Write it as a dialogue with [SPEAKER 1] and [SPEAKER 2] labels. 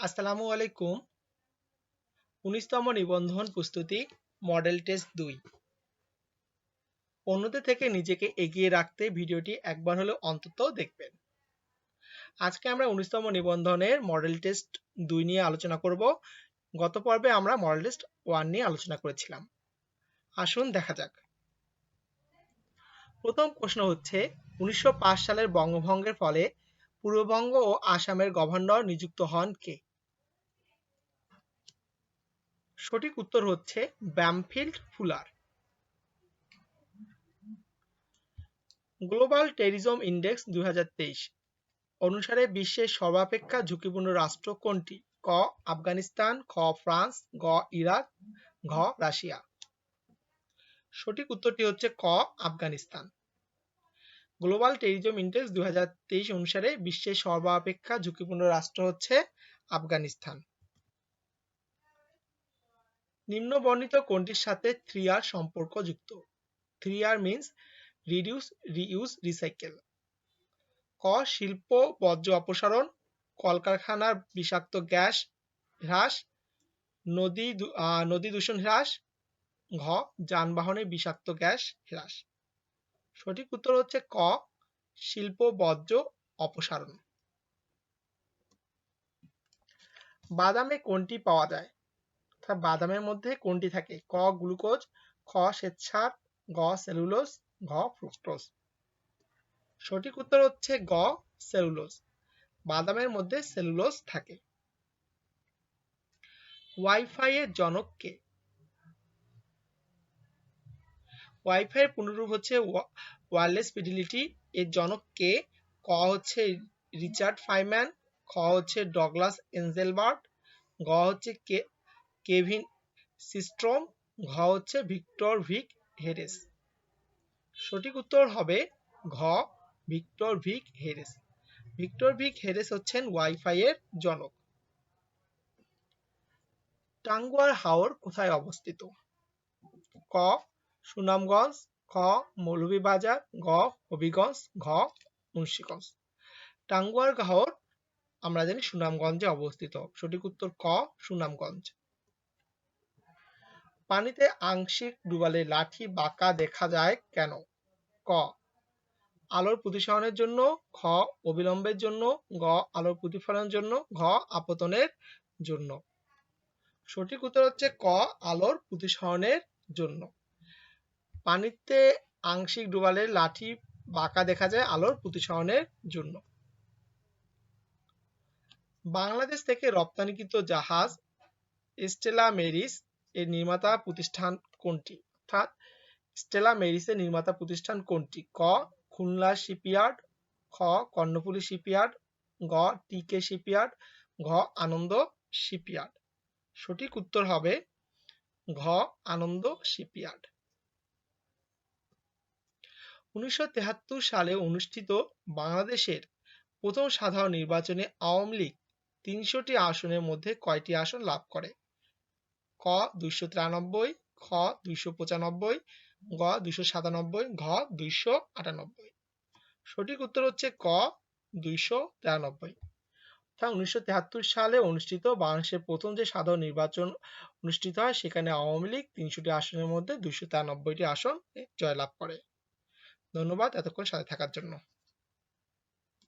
[SPEAKER 1] আসসালামু আলাইকুম। উনিশতম নিবন্ধন প্রস্তুতি, মডেল টেস্ট দুই। অন্যদের থেকে নিজেকে এগিয়ে রাখতে ভিডিওটি একবার হলেও অন্তত দেখবেন। আজকে আমরা উনিশতম নিবন্ধনের মডেল টেস্ট দুই নিয়ে আলোচনা করব। গত পর্বে আমরা মডেল টেস্ট ওয়ান নিয়ে আলোচনা করেছিলাম। আসুন দেখা যাক। প্রথম প্রশ্ন হচ্ছে, উনিশশো পাঁচ সালের বঙ্গভঙ্গের ফলে পূর্ববঙ্গ ও আসামের গভর্নর নিযুক্ত হন কে? সঠিক উত্তর হচ্ছে ব্যামফিল্ড ফুলার। গ্লোবাল টেরিজম ইন্ডেক্স দুই হাজার তেইশ অনুসারে বিশ্বের সর্বাপেক্ষা ঝুঁকিপূর্ণ রাষ্ট্র কোনটি? ক, আফগানিস্তান, খ, ফ্রান্স, গ, ইরাক, ঘ, রাশিয়া। সঠিক উত্তরটি হচ্ছে ক, আফগানিস্তান। গ্লোবাল টেরিজম ইন্ডেক্স দুই হাজার তেইশ অনুসারে বিশ্বের সর্বাপেক্ষা ঝুঁকিপূর্ণ রাষ্ট্র হচ্ছে আফগানিস্তান। নিম্ন বর্ণিত কোনটির সাথে থ্রি আর সম্পর্ক যুক্ত? Three R means reduce reuse recycle ক, শিল্প, বর্জ্য অপসারণ, কলকারখানার বিষাক্ত গ্যাস হ্রাস, নদী নদী দূষণ হ্রাস, ঘ যানবাহনের বিষাক্ত গ্যাস হ্রাস। সঠিক উত্তর হচ্ছে ক, শিল্প, বর্জ্য অপসারণ। বাদামে কোনটি পাওয়া যায়? অর্থাৎ বাদামের মধ্যে কোনটি থাকে? ক, গ্লুকোজ, খ, শ্বেতসার, গ, সেলুলোজ, ঘ, ফ্রুক্টোজ। সঠিক উত্তর হচ্ছে গ, সেলুলোজ। বাদামের মধ্যে সেলুলোজ থাকে। ওয়াইফাই এর জনক কে? ওয়াইফাই এর পুনরূপ হচ্ছে ওয়্যারলেস ফিডিলিটি। এর জনক কে? ক হচ্ছে রিচার্ড ফাইম্যান, খ হচ্ছে ডগলাস এনজেলবার্ট, গ হচ্ছে কে কেভিন সিস্ট্রম, ঘ হচ্ছে ভিক্টর ভিক হেরেস। সঠিক উত্তর হবে ঘ, Victor Vic Hayes. Victor Vic Hayes হচ্ছেন ওয়াইফাই এর জনক। টাঙ্গুয়ার হাওর কোথায় অবস্থিত? ক, সুনামগঞ্জ, খ, মৌলভীবাজার গ হবিগঞ্জ, ঘ, মুন্সীগঞ্জ। টাঙ্গুয়ার হাওর আমরা জানি সুনামগঞ্জে অবস্থিত। সঠিক উত্তর ক, সুনামগঞ্জ। পানিতে আংশিক ডুবালে লাঠি বাঁকা দেখা যায় কেন? ক, আলোর প্রতিসরণের জন্য, খ, অবিলম্বের জন্য, গ, আলোর প্রতিফলনের জন্য, ঘ, আপতনের জন্য। সঠিক উত্তর হচ্ছে ক, আলোর প্রতিসরণের জন্য। পানিতে আংশিক ডুবালে লাঠি বাঁকা দেখা যায় আলোর প্রতিসরণের জন্য। বাংলাদেশ থেকে রপ্তানিকৃত জাহাজ স্টেলা মেরিস এর নির্মাতা প্রতিষ্ঠান কোনটি? অর্থাৎ স্টেলা মেরিসের নির্মাতা প্রতিষ্ঠান কোনটি? ক, খুলনা শিপইয়ার্ড, খ, কর্ণফুলী শিপইয়ার্ড, গ টিকে শিপইয়ার্ড, ঘ, আনন্দ শিপইয়ার্ড। সঠিক উত্তর হবে ঘ, আনন্দ শিপইয়ার্ড। উনিশশো সালে অনুষ্ঠিত বাংলাদেশের প্রথম সাধারণ নির্বাচনে আওয়ামী লীগ তিনশোটি আসনের মধ্যে কয়টি আসন লাভ করে? ক দুইশো তিরানব্বই, খ দুইশো পঁচানব্বই, গ দুইশো সাতানব্বই, ঘ দুইশো আটানব্বই। সঠিক উত্তর হচ্ছে ক দুইশো তিরানব্বই। অর্থাৎ উনিশশো সালে অনুষ্ঠিত বাংলাদেশের প্রথম যে সাধারণ নির্বাচন অনুষ্ঠিত হয়, সেখানে আওয়ামী লীগ তিনশোটি আসনের মধ্যে দুইশো তিরানব্বইটি আসন জয়লাভ করে। ধন্যবাদ এতক্ষণ সাথে থাকার জন্য।